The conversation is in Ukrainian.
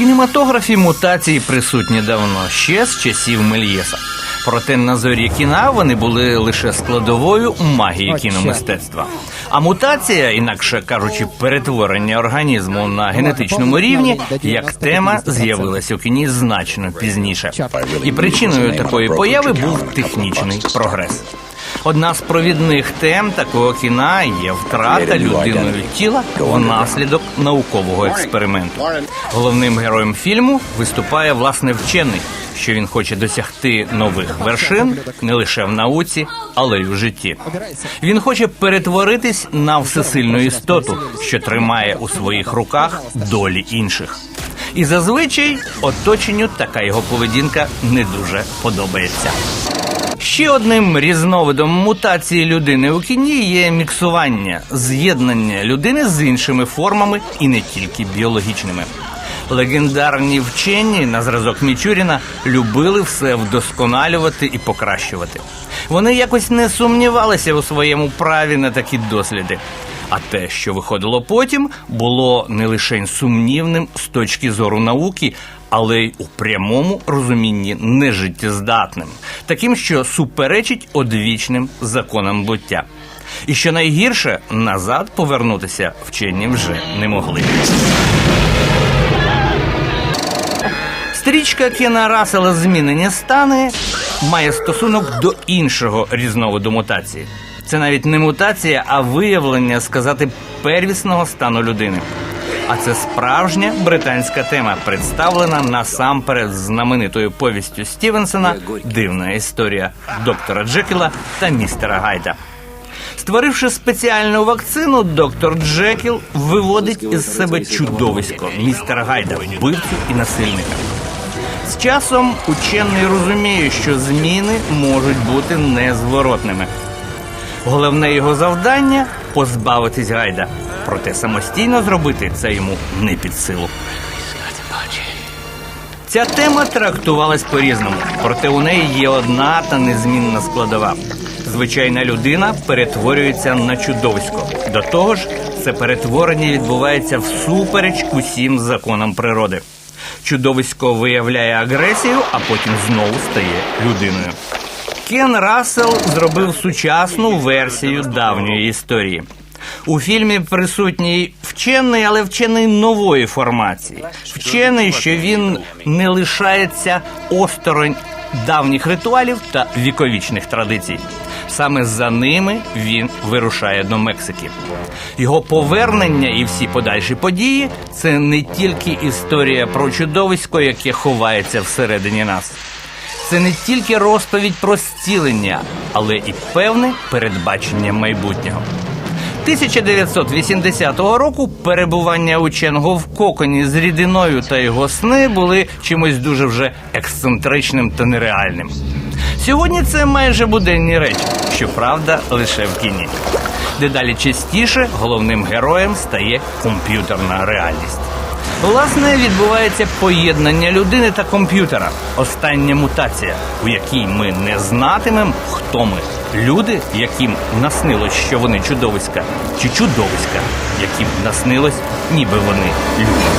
кінематографі мутації присутні давно, ще з часів Мельєса. Проте на зорі кіна вони були лише складовою магії кіномистецтва. А мутація, інакше кажучи, перетворення організму на генетичному рівні, як тема з'явилася у кіні значно пізніше. І причиною такої появи був технічний прогрес. Одна з провідних тем такого кіна є втрата людиною тіла внаслідок наукового експерименту. Головним героєм фільму виступає власне вчений, що він хоче досягти нових вершин не лише в науці, але й у житті. Він хоче перетворитись на всесильну істоту, що тримає у своїх руках долі інших. І зазвичай оточенню така його поведінка не дуже подобається. Ще одним різновидом мутації людини у кіні є міксування, з'єднання людини з іншими формами і не тільки біологічними. Легендарні вчені на зразок Мічуріна любили все вдосконалювати і покращувати. Вони якось не сумнівалися у своєму праві на такі досліди. А те, що виходило потім, було не лише сумнівним з точки зору науки, але й у прямому розумінні нежиттєздатним, таким, що суперечить одвічним законам буття. І що найгірше, назад повернутися вчені вже не могли. Стрічка Кена Рассела Змінені стани має стосунок до іншого різновиду мутації. Це навіть не мутація, а виявлення сказати первісного стану людини. А це справжня британська тема, представлена насамперед знаменитою повістю Стівенсона Дивна історія доктора Джекіла та містера Гайда. Створивши спеціальну вакцину, доктор Джекіл виводить із себе чудовисько містера Гайда, вбивцю і насильника. З часом учений розуміє, що зміни можуть бути незворотними. Головне його завдання позбавитись гайда. Проте самостійно зробити це йому не під силу. Ця тема трактувалась по-різному, проте у неї є одна та незмінна складова. Звичайна людина перетворюється на чудовисько. До того ж, це перетворення відбувається всупереч усім законам природи. Чудовисько виявляє агресію, а потім знову стає людиною. Кен Рассел зробив сучасну версію давньої історії. У фільмі присутній вчений, але вчений нової формації. Вчений, що він не лишається осторонь давніх ритуалів та віковічних традицій. Саме за ними він вирушає до Мексики. Його повернення і всі подальші події це не тільки історія про чудовисько, яке ховається всередині нас. Це не тільки розповідь про зцілення, але і певне передбачення майбутнього. 1980 року перебування ученого в коконі з рідиною та його сни були чимось дуже вже ексцентричним та нереальним. Сьогодні це майже буденні речі, щоправда, лише в кіні. Дедалі частіше головним героєм стає комп'ютерна реальність. Власне, відбувається поєднання людини та комп'ютера. Остання мутація, у якій ми не знатимемо, хто ми. Люди, яким наснилось, що вони чудовиська, чи чудовиська, яким наснилось, ніби вони люди.